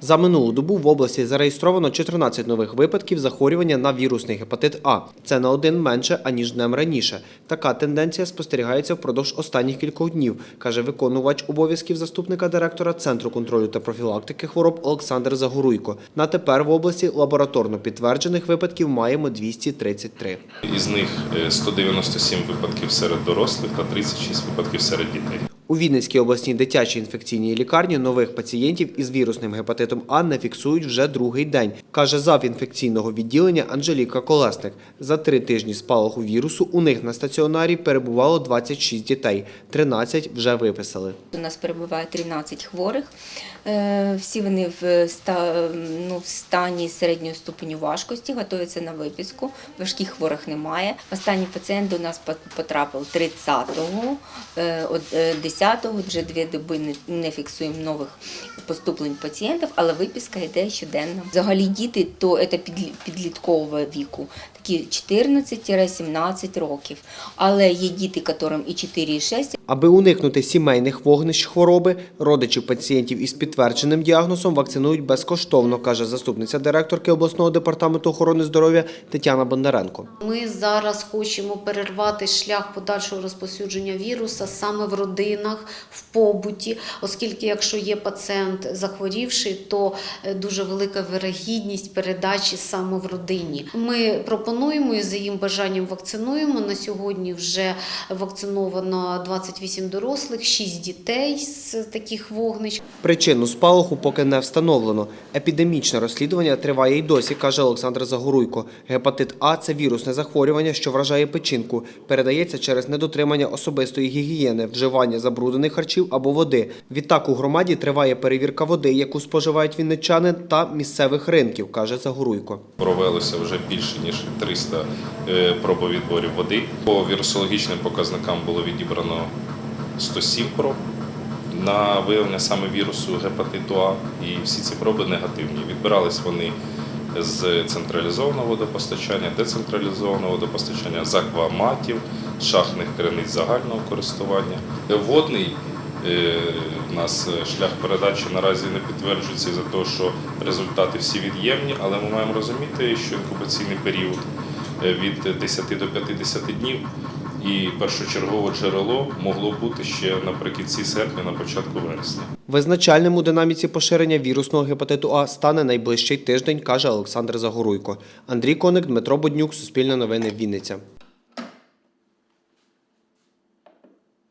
За минулу добу в області зареєстровано 14 нових випадків захворювання на вірусний гепатит А. Це на один менше аніж днем раніше. Така тенденція спостерігається впродовж останніх кількох днів, каже виконувач обов'язків заступника директора Центру контролю та профілактики хвороб Олександр Загоруйко. На тепер в області лабораторно підтверджених випадків маємо 233. Із них е, 197 випадків серед дорослих та 36 випадків серед дітей. У Вінницькій обласній дитячій інфекційній лікарні нових пацієнтів із вірусним гепатитом А не фіксують вже другий день, каже зав інфекційного відділення Анжеліка Колесник. За три тижні спалаху вірусу у них на стаціонарі перебувало 26 дітей, 13 вже виписали. У нас перебуває 13 хворих. Е, Всі вони в, ну, стані середньої ступеню важкості, готуються на виписку. Важких хворих немає. Останній пацієнт до нас потрапив 30-го, е, от, е, 10-го, вже дві доби не- не фіксуємо нових поступлень пацієнтів, але виписка йде щоденно. Взагалі діти то це підлі- підліткового віку, такі 14-17 років. Але є діти, яким і 4, і 6, Аби уникнути сімейних вогнищ хвороби, родичів пацієнтів із підтвердженим діагнозом вакцинують безкоштовно, каже заступниця директорки обласного департаменту охорони здоров'я Тетяна Бондаренко. Ми зараз хочемо перервати шлях подальшого розповсюдження віруса саме в родинах, в побуті, оскільки якщо є пацієнт захворівший, то е, дуже велика вирогідність передачі саме в родині. Ми пропонуємо і за їм бажанням вакцинуємо. На сьогодні вже вакциновано 28 дорослих, 6 дітей з таких вогнищ. Причину спалаху поки не встановлено. Епідемічне розслідування триває й досі, каже Олександр Загоруйко. Гепатит А це вірусне захворювання, що вражає печінку. Передається через недотримання особистої гігієни, вживання забруднених харчів або води. Відтак у громаді триває перевірка води, яку споживають вінничани, та місцевих ринків, каже Загоруйко. Провелося вже більше ніж 300 е, пробовідборів води. По вірусологічним показникам було відібрано 107 проб на виявлення саме вірусу гепатиту А, і всі ці проби негативні. Відбирались вони з централізованого водопостачання, децентралізованого водопостачання, з акваматів, шахтних криниць загального користування. Водний е, у нас е, шлях передачі наразі не підтверджується за того, що результати всі від'ємні, але ми маємо розуміти, що інкубаційний період е, від 10 до 50 днів. І першочергове джерело могло бути ще наприкінці серпня, на початку вересня. Визначальним у динаміці поширення вірусного гепатиту А стане найближчий тиждень, каже Олександр Загоруйко. Андрій Коник, Дмитро Буднюк, Суспільне новини, Вінниця.